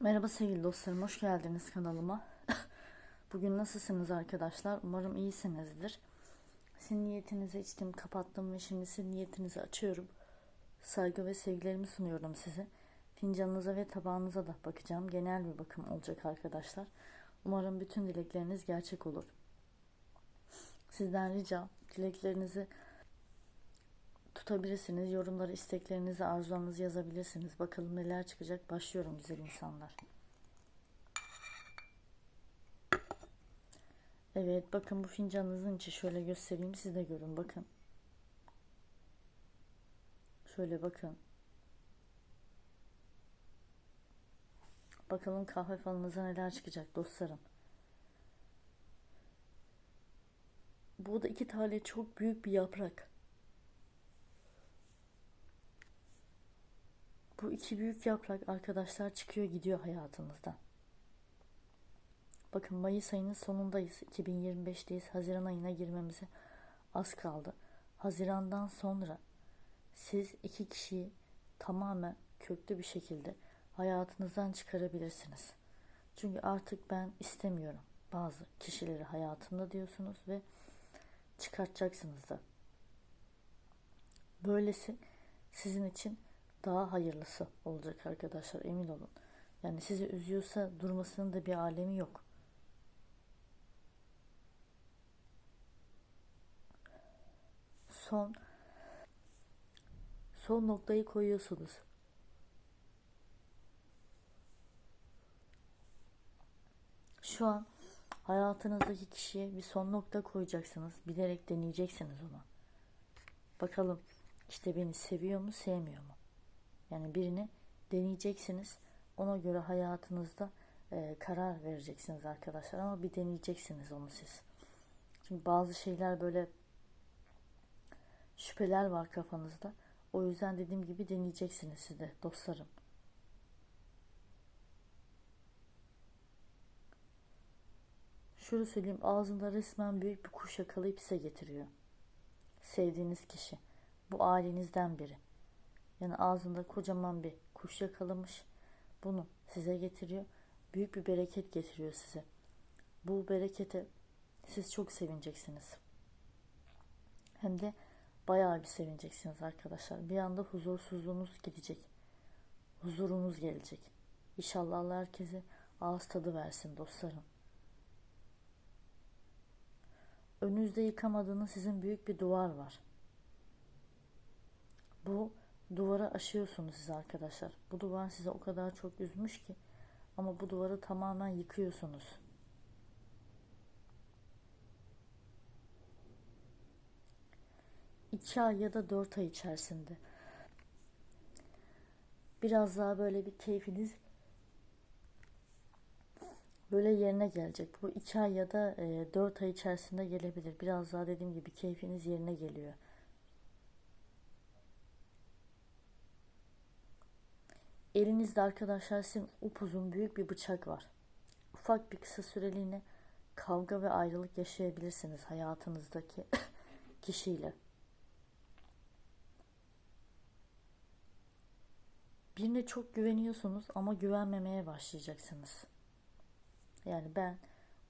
Merhaba sevgili dostlarım, hoş geldiniz kanalıma. Bugün nasılsınız arkadaşlar? Umarım iyisinizdir. Sizin niyetinizi içtim, kapattım ve şimdi sizin niyetinizi açıyorum. Saygı ve sevgilerimi sunuyorum size. Fincanınıza ve tabağınıza da bakacağım. Genel bir bakım olacak arkadaşlar. Umarım bütün dilekleriniz gerçek olur. Sizden ricam dileklerinizi tutabilirsiniz. Yorumlara isteklerinizi, arzularınızı yazabilirsiniz. Bakalım neler çıkacak. Başlıyorum güzel insanlar. Evet bakın bu fincanınızın içi şöyle göstereyim siz de görün bakın. Şöyle bakın. Bakalım kahve falınıza neler çıkacak dostlarım. Bu da iki tane çok büyük bir yaprak. Bu iki büyük yaprak arkadaşlar çıkıyor gidiyor hayatınızda. Bakın Mayıs ayının sonundayız. 2025'teyiz. Haziran ayına girmemize az kaldı. Hazirandan sonra siz iki kişiyi tamamen köklü bir şekilde hayatınızdan çıkarabilirsiniz. Çünkü artık ben istemiyorum bazı kişileri hayatımda diyorsunuz ve çıkartacaksınız da. Böylesi sizin için daha hayırlısı olacak arkadaşlar emin olun. Yani sizi üzüyorsa durmasının da bir alemi yok. Son son noktayı koyuyorsunuz. Şu an hayatınızdaki kişiye bir son nokta koyacaksınız. Bilerek deneyeceksiniz ona. Bakalım işte beni seviyor mu sevmiyor mu? Yani birini deneyeceksiniz. Ona göre hayatınızda e, karar vereceksiniz arkadaşlar. Ama bir deneyeceksiniz onu siz. Çünkü bazı şeyler böyle şüpheler var kafanızda. O yüzden dediğim gibi deneyeceksiniz siz de dostlarım. Şunu söyleyeyim ağzında resmen büyük bir kuş yakalayıp size getiriyor. Sevdiğiniz kişi. Bu ailenizden biri. Yani ağzında kocaman bir kuş yakalamış. Bunu size getiriyor. Büyük bir bereket getiriyor size. Bu berekete siz çok sevineceksiniz. Hem de bayağı bir sevineceksiniz arkadaşlar. Bir anda huzursuzluğunuz gidecek. Huzurunuz gelecek. İnşallah Allah herkese ağız tadı versin dostlarım. Önünüzde yıkamadığınız sizin büyük bir duvar var. Bu duvara aşıyorsunuz siz arkadaşlar. Bu duvar size o kadar çok üzmüş ki ama bu duvarı tamamen yıkıyorsunuz. İki ay ya da dört ay içerisinde biraz daha böyle bir keyfiniz böyle yerine gelecek. Bu iki ay ya da e, dört ay içerisinde gelebilir. Biraz daha dediğim gibi keyfiniz yerine geliyor. Elinizde arkadaşlar sizin upuzun büyük bir bıçak var. Ufak bir kısa süreliğine kavga ve ayrılık yaşayabilirsiniz hayatınızdaki kişiyle. Birine çok güveniyorsunuz ama güvenmemeye başlayacaksınız. Yani ben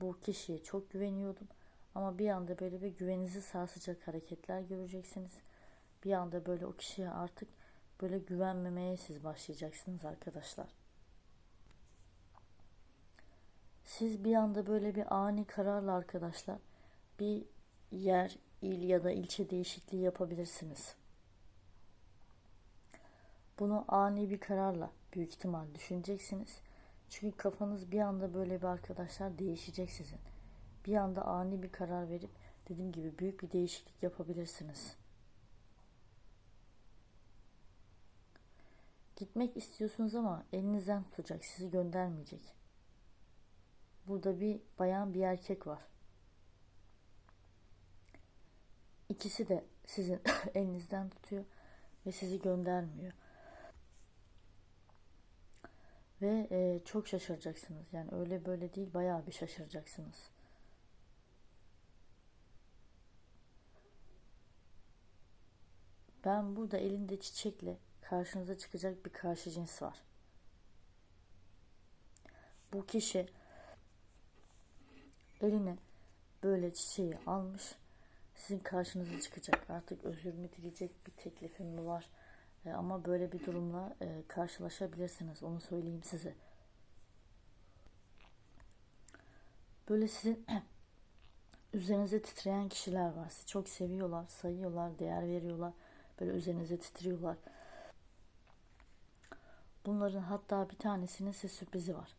bu kişiye çok güveniyordum ama bir anda böyle bir güveninizi sarsacak hareketler göreceksiniz. Bir anda böyle o kişiye artık böyle güvenmemeye siz başlayacaksınız arkadaşlar. Siz bir anda böyle bir ani kararla arkadaşlar bir yer, il ya da ilçe değişikliği yapabilirsiniz. Bunu ani bir kararla büyük ihtimal düşüneceksiniz. Çünkü kafanız bir anda böyle bir arkadaşlar değişecek sizin. Bir anda ani bir karar verip dediğim gibi büyük bir değişiklik yapabilirsiniz. Gitmek istiyorsunuz ama elinizden tutacak, sizi göndermeyecek. Burada bir bayan bir erkek var. İkisi de sizin elinizden tutuyor ve sizi göndermiyor. Ve e, çok şaşıracaksınız. Yani öyle böyle değil bayağı bir şaşıracaksınız. Ben burada elinde çiçekle karşınıza çıkacak bir karşı cins var. Bu kişi eline böyle çiçeği almış sizin karşınıza çıkacak. Artık özür mü dileyecek bir teklifim mi var? E, ama böyle bir durumla e, karşılaşabilirsiniz. Onu söyleyeyim size. Böyle sizin üzerinize titreyen kişiler var. Sizi çok seviyorlar, sayıyorlar, değer veriyorlar. Böyle üzerinize titriyorlar. Bunların hatta bir tanesinin size sürprizi var.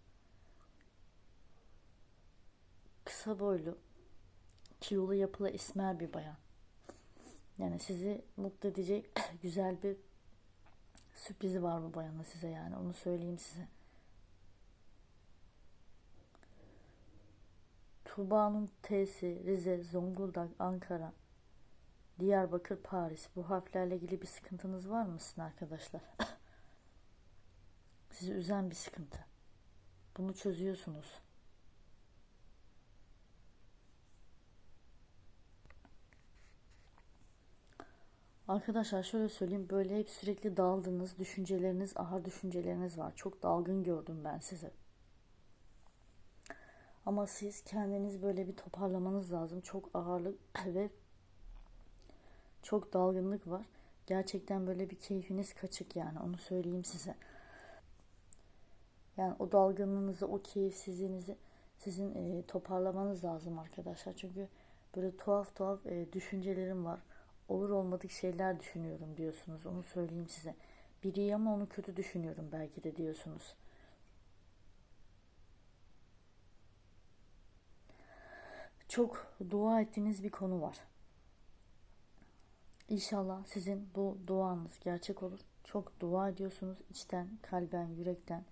Kısa boylu, kilolu yapılı esmer bir bayan. Yani sizi mutlu edecek güzel bir sürprizi var bu bayanla size yani onu söyleyeyim size. Tuğba'nın T'si Rize, Zonguldak, Ankara, Diyarbakır, Paris. Bu harflerle ilgili bir sıkıntınız var mı sizin arkadaşlar? Sizi üzen bir sıkıntı. Bunu çözüyorsunuz. Arkadaşlar şöyle söyleyeyim böyle hep sürekli daldığınız düşünceleriniz, ahar düşünceleriniz var. Çok dalgın gördüm ben sizi. Ama siz kendiniz böyle bir toparlamanız lazım. Çok ağırlık ve çok dalgınlık var. Gerçekten böyle bir keyfiniz kaçık yani onu söyleyeyim size. Yani o dalgınlığınızı, o keyifsizliğinizi sizin e, toparlamanız lazım arkadaşlar. Çünkü böyle tuhaf tuhaf e, düşüncelerim var. Olur olmadık şeyler düşünüyorum diyorsunuz. Onu söyleyeyim size. Biri ama onu kötü düşünüyorum belki de diyorsunuz. Çok dua ettiğiniz bir konu var. İnşallah sizin bu duanız gerçek olur. Çok dua ediyorsunuz içten, kalben, yürekten.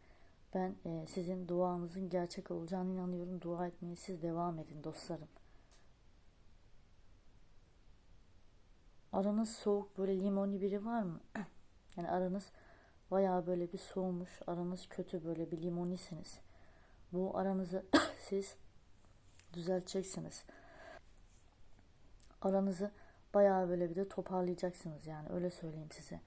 Ben e, sizin duanızın gerçek olacağını inanıyorum. Dua etmeye siz devam edin dostlarım. Aranız soğuk böyle limoni biri var mı? yani aranız bayağı böyle bir soğumuş. Aranız kötü böyle bir limonisiniz. Bu aranızı siz düzelteceksiniz. Aranızı bayağı böyle bir de toparlayacaksınız yani öyle söyleyeyim size.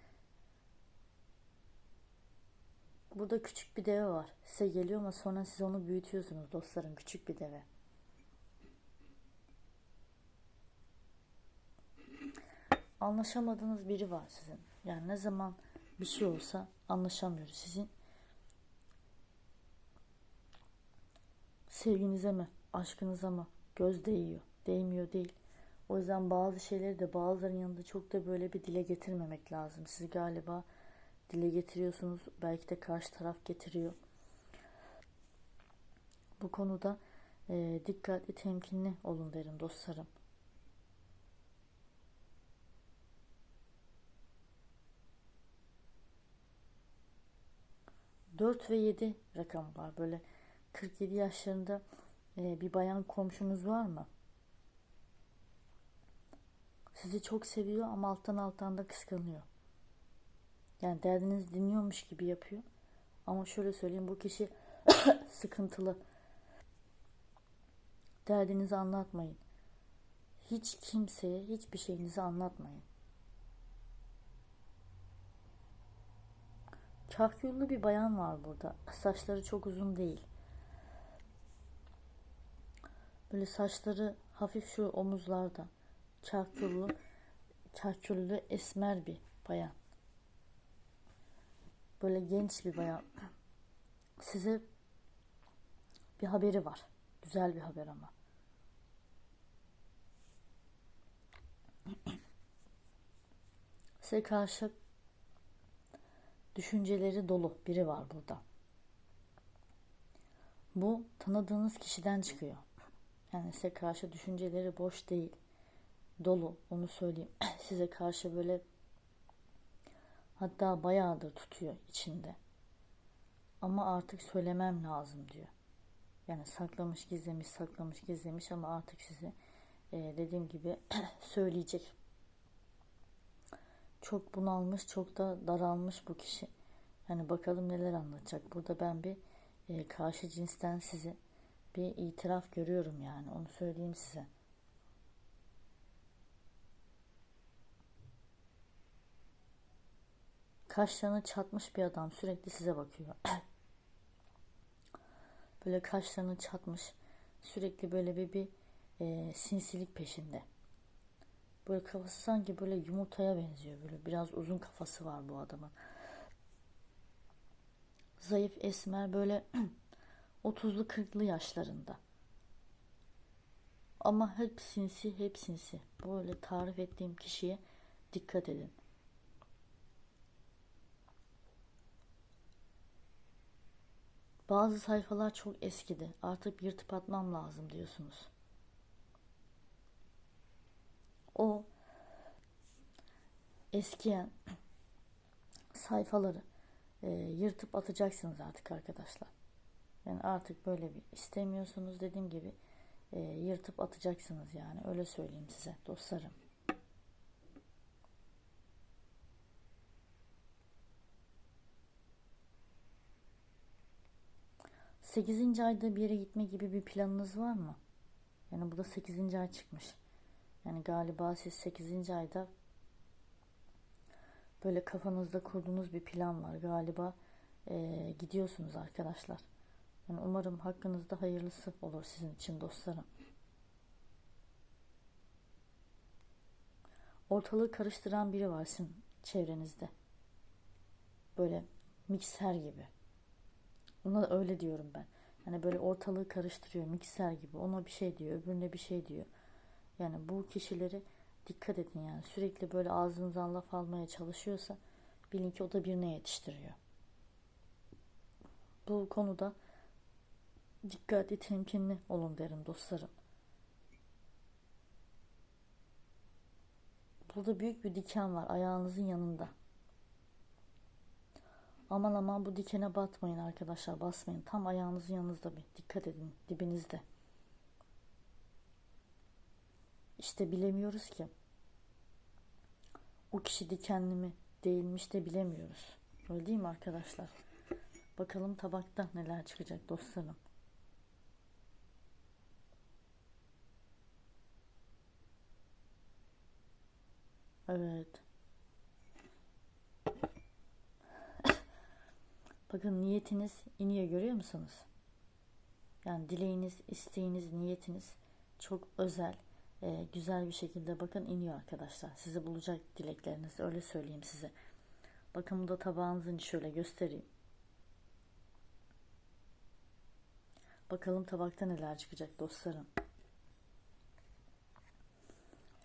Burada küçük bir deve var. Size geliyor ama sonra siz onu büyütüyorsunuz dostlarım. Küçük bir deve. Anlaşamadığınız biri var sizin. Yani ne zaman bir şey olsa anlaşamıyoruz. Sizin sevginize mi, aşkınıza mı göz değiyor, değmiyor değil. O yüzden bazı şeyleri de bazıların yanında çok da böyle bir dile getirmemek lazım. Siz galiba dile getiriyorsunuz. Belki de karşı taraf getiriyor. Bu konuda e, dikkatli, temkinli olun derim dostlarım. Dört ve yedi rakam var. Böyle 47 yaşlarında e, bir bayan komşunuz var mı? Sizi çok seviyor ama alttan alttan da kıskanıyor. Yani derdinizi dinliyormuş gibi yapıyor. Ama şöyle söyleyeyim bu kişi sıkıntılı. Derdinizi anlatmayın. Hiç kimseye hiçbir şeyinizi anlatmayın. Kahküllü bir bayan var burada. Saçları çok uzun değil. Böyle saçları hafif şu omuzlarda. Kahküllü, kahküllü esmer bir bayan. Böyle genç bir bayan. Size bir haberi var. Güzel bir haber ama. Size karşı düşünceleri dolu biri var burada. Bu tanıdığınız kişiden çıkıyor. Yani size karşı düşünceleri boş değil. Dolu onu söyleyeyim. Size karşı böyle Hatta bayağıdır tutuyor içinde. Ama artık söylemem lazım diyor. Yani saklamış gizlemiş saklamış gizlemiş ama artık size e, dediğim gibi söyleyecek. Çok bunalmış çok da daralmış bu kişi. Yani bakalım neler anlatacak. Burada ben bir e, karşı cinsten size bir itiraf görüyorum yani onu söyleyeyim size. Kaşlarını çatmış bir adam sürekli size bakıyor. Böyle kaşlarını çatmış. Sürekli böyle bir, bir e, sinsilik peşinde. Böyle kafası sanki böyle yumurtaya benziyor. Böyle biraz uzun kafası var bu adamın. Zayıf esmer böyle 30'lu 40'lı yaşlarında. Ama hep sinsi, hep sinsi. Böyle tarif ettiğim kişiye dikkat edin. Bazı sayfalar çok eskidi. Artık yırtıp atmam lazım diyorsunuz. O eskiyen sayfaları e, yırtıp atacaksınız artık arkadaşlar. Yani artık böyle bir istemiyorsunuz dediğim gibi e, yırtıp atacaksınız yani öyle söyleyeyim size dostlarım. Sekizinci ayda bir yere gitme gibi bir planınız var mı? Yani bu da sekizinci ay çıkmış. Yani galiba siz sekizinci ayda böyle kafanızda kurduğunuz bir plan var. Galiba e, gidiyorsunuz arkadaşlar. Yani umarım hakkınızda hayırlısı olur sizin için dostlarım. Ortalığı karıştıran biri var sizin çevrenizde. Böyle mikser gibi. Ona öyle diyorum ben. Yani böyle ortalığı karıştırıyor mikser gibi. Ona bir şey diyor, öbürüne bir şey diyor. Yani bu kişileri dikkat edin yani. Sürekli böyle ağzınızdan laf almaya çalışıyorsa bilin ki o da birine yetiştiriyor. Bu konuda dikkatli temkinli olun derim dostlarım. Burada büyük bir diken var ayağınızın yanında. Aman aman bu dikene batmayın arkadaşlar basmayın. Tam ayağınızın yanınızda bir dikkat edin dibinizde. İşte bilemiyoruz ki. O kişi dikenli mi değilmiş de bilemiyoruz. Öyle değil mi arkadaşlar? Bakalım tabakta neler çıkacak dostlarım. Evet. Bakın niyetiniz iniyor görüyor musunuz? Yani dileğiniz, isteğiniz, niyetiniz çok özel, e, güzel bir şekilde bakın iniyor arkadaşlar. Sizi bulacak dilekleriniz öyle söyleyeyim size. Bakın bu da tabağınızın şöyle göstereyim. Bakalım tabakta neler çıkacak dostlarım.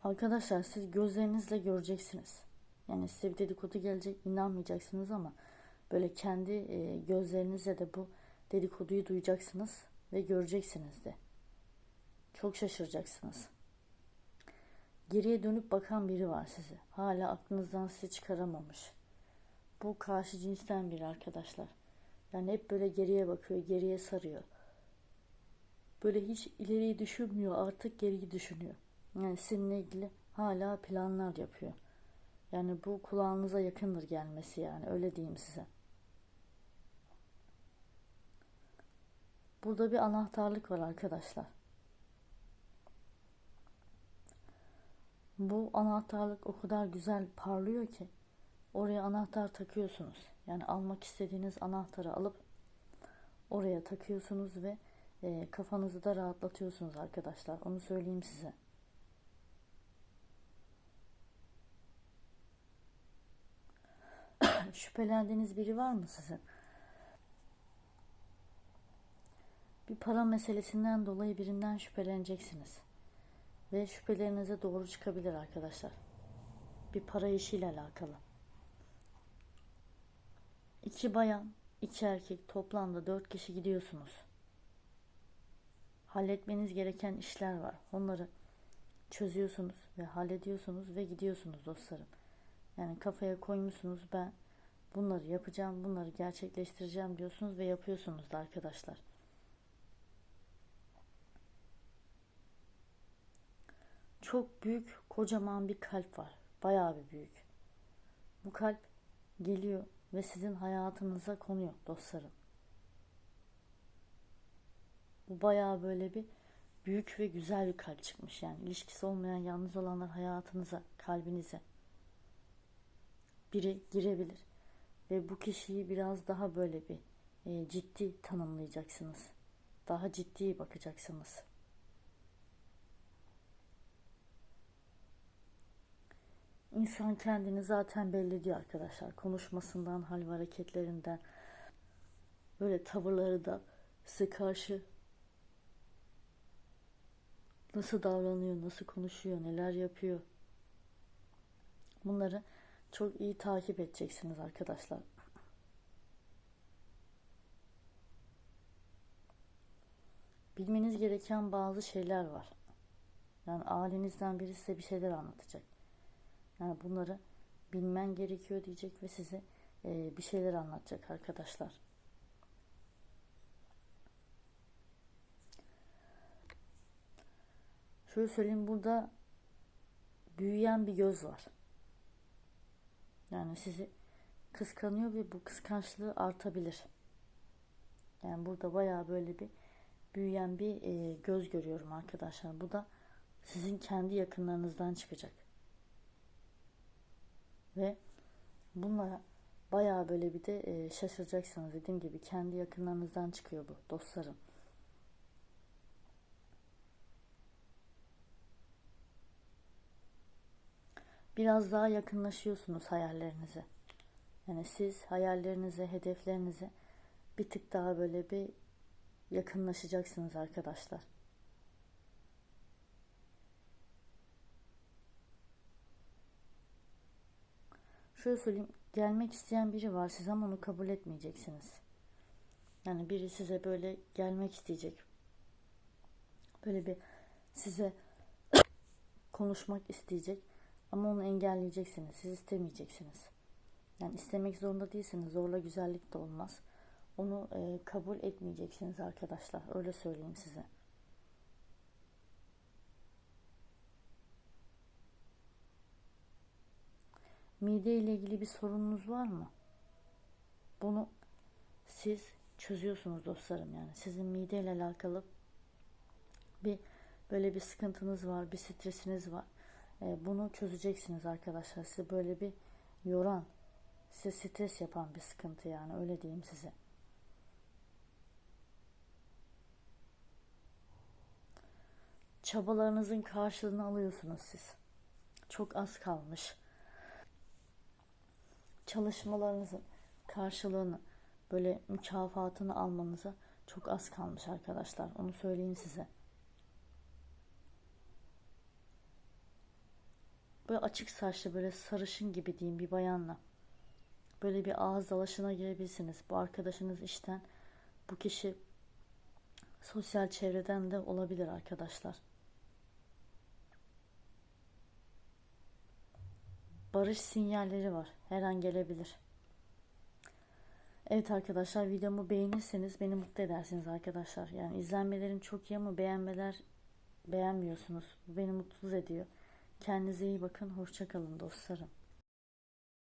Arkadaşlar siz gözlerinizle göreceksiniz. Yani size bir dedikodu gelecek inanmayacaksınız ama böyle kendi e, gözlerinizle de bu dedikoduyu duyacaksınız ve göreceksiniz de. Çok şaşıracaksınız. Geriye dönüp bakan biri var size. Hala aklınızdan sizi çıkaramamış. Bu karşı cinsten biri arkadaşlar. Yani hep böyle geriye bakıyor, geriye sarıyor. Böyle hiç ileriyi düşünmüyor, artık geriyi düşünüyor. Yani sizinle ilgili hala planlar yapıyor. Yani bu kulağınıza yakındır gelmesi yani öyle diyeyim size. Burada bir anahtarlık var arkadaşlar. Bu anahtarlık o kadar güzel parlıyor ki oraya anahtar takıyorsunuz. Yani almak istediğiniz anahtarı alıp oraya takıyorsunuz ve e, kafanızı da rahatlatıyorsunuz arkadaşlar. Onu söyleyeyim size. Şüphelendiğiniz biri var mı sizin? Bir para meselesinden dolayı birinden şüpheleneceksiniz. Ve şüphelerinize doğru çıkabilir arkadaşlar. Bir para işiyle alakalı. İki bayan, iki erkek toplamda dört kişi gidiyorsunuz. Halletmeniz gereken işler var. Onları çözüyorsunuz ve hallediyorsunuz ve gidiyorsunuz dostlarım. Yani kafaya koymuşsunuz ben bunları yapacağım, bunları gerçekleştireceğim diyorsunuz ve yapıyorsunuz da arkadaşlar. Çok büyük, kocaman bir kalp var. Bayağı bir büyük. Bu kalp geliyor ve sizin hayatınıza konuyor dostlarım. Bu bayağı böyle bir büyük ve güzel bir kalp çıkmış yani ilişkisi olmayan yalnız olanlar hayatınıza, kalbinize biri girebilir ve bu kişiyi biraz daha böyle bir e, ciddi tanımlayacaksınız. Daha ciddi bakacaksınız. İnsan kendini zaten belli ediyor arkadaşlar. Konuşmasından, hal ve hareketlerinden, böyle tavırları da size karşı nasıl davranıyor, nasıl konuşuyor, neler yapıyor. Bunları çok iyi takip edeceksiniz arkadaşlar. Bilmeniz gereken bazı şeyler var. Yani ailenizden biri size bir şeyler anlatacak. Yani bunları bilmen gerekiyor diyecek ve size e, bir şeyler anlatacak arkadaşlar. Şöyle söyleyeyim burada büyüyen bir göz var. Yani sizi kıskanıyor ve bu kıskançlığı artabilir. Yani burada bayağı böyle bir büyüyen bir e, göz görüyorum arkadaşlar. Bu da sizin kendi yakınlarınızdan çıkacak. Ve bunlara bayağı böyle bir de e, şaşıracaksınız. Dediğim gibi kendi yakınlarınızdan çıkıyor bu dostlarım. Biraz daha yakınlaşıyorsunuz hayallerinize. Yani siz hayallerinize, hedeflerinize bir tık daha böyle bir yakınlaşacaksınız arkadaşlar. Şöyle söyleyeyim, gelmek isteyen biri var siz ama onu kabul etmeyeceksiniz. Yani biri size böyle gelmek isteyecek. Böyle bir size konuşmak isteyecek ama onu engelleyeceksiniz. Siz istemeyeceksiniz. Yani istemek zorunda değilsiniz. Zorla güzellik de olmaz. Onu e, kabul etmeyeceksiniz arkadaşlar. Öyle söyleyeyim size. Mide ile ilgili bir sorununuz var mı? Bunu siz çözüyorsunuz dostlarım yani. Sizin mide ile alakalı bir böyle bir sıkıntınız var, bir stresiniz var. E, bunu çözeceksiniz arkadaşlar. Size böyle bir yoran, size stres yapan bir sıkıntı yani öyle diyeyim size. Çabalarınızın karşılığını alıyorsunuz siz. Çok az kalmış. Çalışmalarınızın karşılığını böyle mükafatını almanıza çok az kalmış arkadaşlar. Onu söyleyeyim size. Böyle açık saçlı böyle sarışın gibi diyeyim bir bayanla. Böyle bir ağız dalaşına girebilirsiniz. Bu arkadaşınız işten, bu kişi sosyal çevreden de olabilir arkadaşlar. Barış sinyalleri var. Her an gelebilir. Evet arkadaşlar videomu beğenirseniz beni mutlu edersiniz arkadaşlar. Yani izlenmelerin çok iyi ama beğenmeler beğenmiyorsunuz. Bu beni mutsuz ediyor. Kendinize iyi bakın. Hoşçakalın dostlarım.